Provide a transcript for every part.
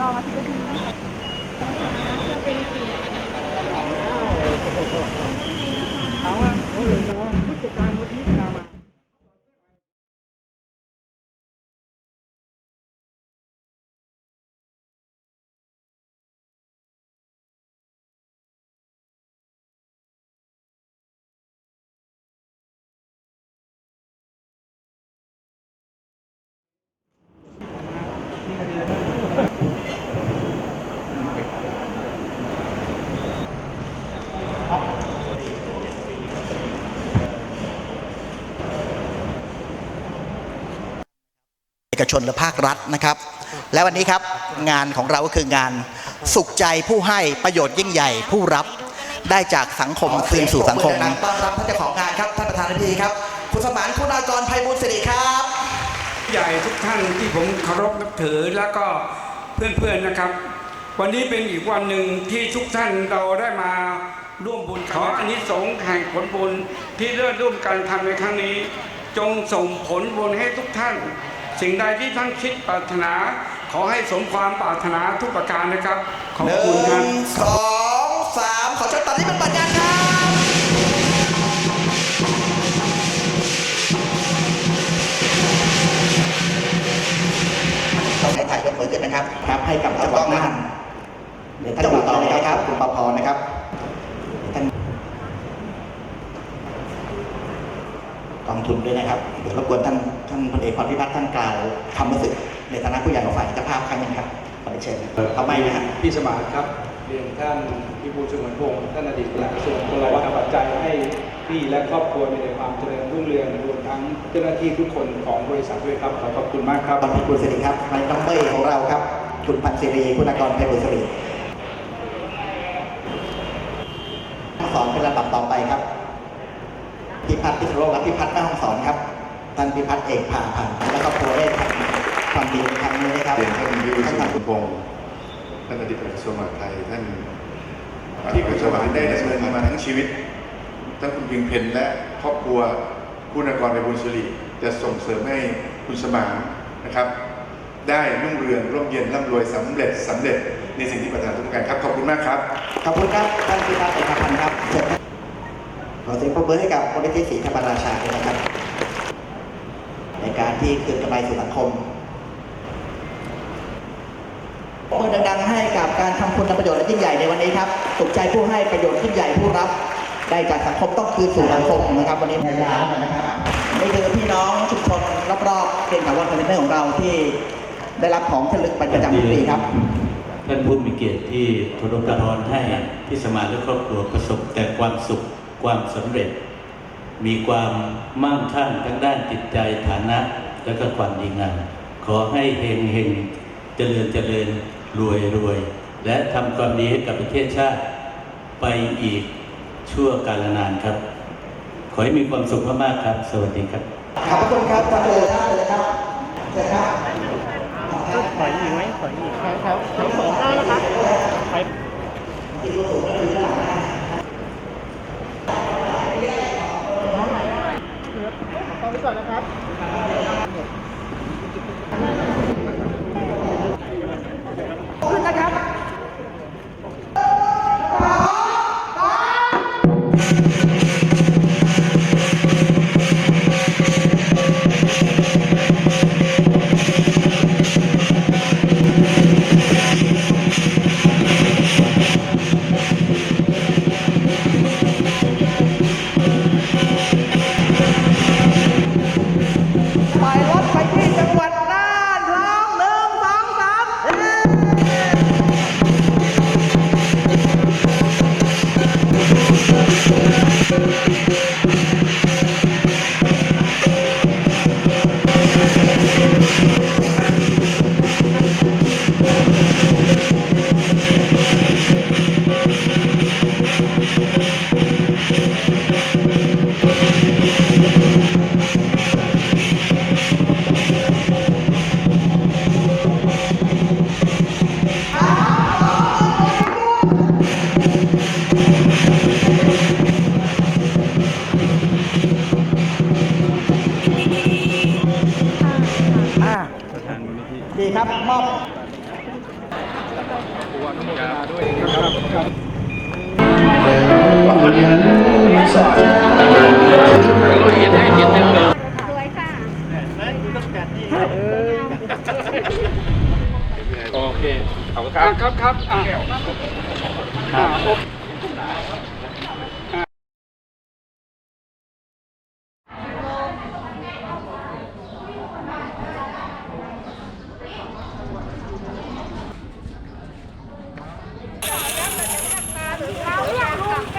รอมาทีละที เอกชนและภาครัฐนะครับ และวันนี้ครับงานของเราก็คืองานสุขใจผู้ให้ประโยชน์ยิ่งใหญ่ผู้รับได้จากสังคมคืนสู่สังคมต้อนรับท่านเจ้าของงานครับท่านประธานพิธีครับคุณสมานคุณากรภัยบุญสิริครับใหญ่ทุกท่านที่ผมเคารพนับถือแล้วก็เพื่อนๆนะครับ วันนี้เป็นอีกวันหนึ่งที่ทุกท่านเราได้มาร่วมบุญขออานิสงส์แห่งผลบุญที่ได้ร่วมกันทำในครั้งนี้ จงส่งผลบุญให้ทุกท่าน สิ่งใดที่ท่านคิดปรารถนา ขอให้สมความปรารถนาทุกประการนะครับ ขอบหนึ่คุณครับ งสองสามขอเชิญตอนนี้เป็นปัญญาครับ ต้องให้ถ่ายยกมือขึ้นนะครับครับให้กับเจ้าของงานเดี๋ยวท่านอยู่ต่อเลยครับคุณปภนะครับท่าน องทุนด้วยนะครับ เดี๋ยวรบกวนท่านท่านพลเอกพรพิพัฒน์ท่านกล่าวคำรู้สึกในฐานะผู้ใหญ่ของฝ่ายเจ้าภาพครั้งหนึงครับขอเชิญครับเอาไม่นะฮะพี่สมานครับเรียนท่านพิบูลสงวนพงศ์ท่านอดีตปลัดกระทรวงพลวัตปัจจัยให้พี่และครอบครัวมีแต่ความเจริญรุ่งเรืองรวมทั้งเจ้าหน้าที่ทุกคนของบริษัทด้วยครับขอขอบคุณมากครับตอนนี้คุณสิริครับในน้องเบ้ยของเราครับคุณพันศิรีคุณากรไพบุญสิริสอนเป็นลำดับต่อไปครับ พิพัฒน์พิศนุโลกและพิพัฒน์แม่ห้องสอนครับท่านพิพัฒน์เอกผ่าพันธ์และครอบครัวได้ทำความดีในครั้งนี้นะครับเรียนท่านวิรุณท่านสุทำขุมพงศ์ท่านอดีตกระทรวงมหาดไทยท่านที่กระทรวงมหาดไทยได้ดำเนินมาทั้งชีวิตทั้งคุณพิงเพนและครอบครัวคุณากรในบุญสิริจะส่งเสริมให้คุณสมานนะครับ ได้รุ่งเรืองร่มเย็นร่ำรวยสำเร็จสำเร็จในสิ่งที่ประธานทุกการครับ ขอบคุณมากครับ ขอบคุณครับ ท่านพิพัฒน์เอกผ่าพันธ์ครับเชิญครับข อเสียงปรบมือให้กับมูลนิธิศรีธรรมราชาด้วยนะครับ ในการที่คืนกำไรสู่สังคมปรบมือดังๆ ให้กับการทำคุณประโยชน์และยิ่งใหญ่ในวันนี้ครับสุขใจผู้ให้ประโยชน์ยิ่งใหญ่ผู้รับ ได้จากสังคมต้องคืนสู่สังคมนะครับ วันนี้พยายามนะครับนี่คือพี่น้องชุมชนรอบๆเป็นกับวันคอนเทนเนอร์ของเราที่ได้รับของที่ระลึกประจำทุกปีครับท่านผู้มีเกียรติที่ทุนุถนอมให้ที่สมานและครอบครัวประสบแต่ความสุข ความสำเร็จ มีความมั่งคั่งทั้งด้านจิตใจฐานะ และก็ความดีงามขอให้เฮงเฮงเจริญเจริญรวยรวยและทำความดีให้กับประเทศชาติ ไปอีกชั่วกาลนานครับ ขอให้มีความสุขมากๆครับ สวัสดีครับขอบคุณครับท่านเลยครับเลยครับเชิญครับถอยอีกไหมถอยอีกครับครับถอยสองได้นะครับถ สวยค่ะครับ ครับครับอะอะโอเค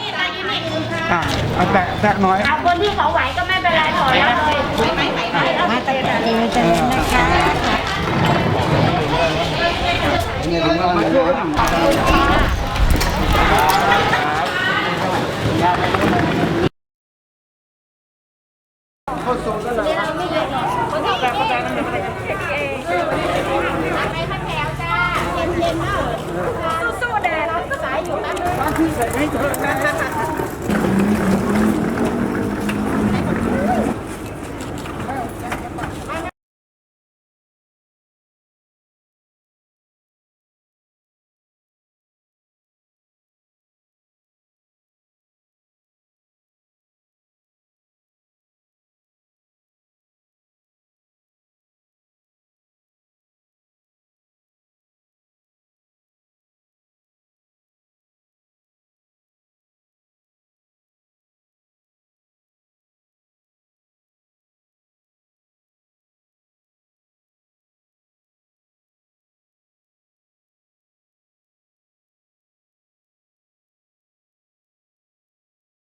นี่ตายิ้มอีกนึงค่ะ อะเอา แตะแตะหน่อย เอาคนที่เขาไหวก็ไม่เป็นไรถอยแล้วเลยไม่ไหวไม่ไหวมาตรการนี้จะนะคะสู้ๆแดดสายอยู่นะ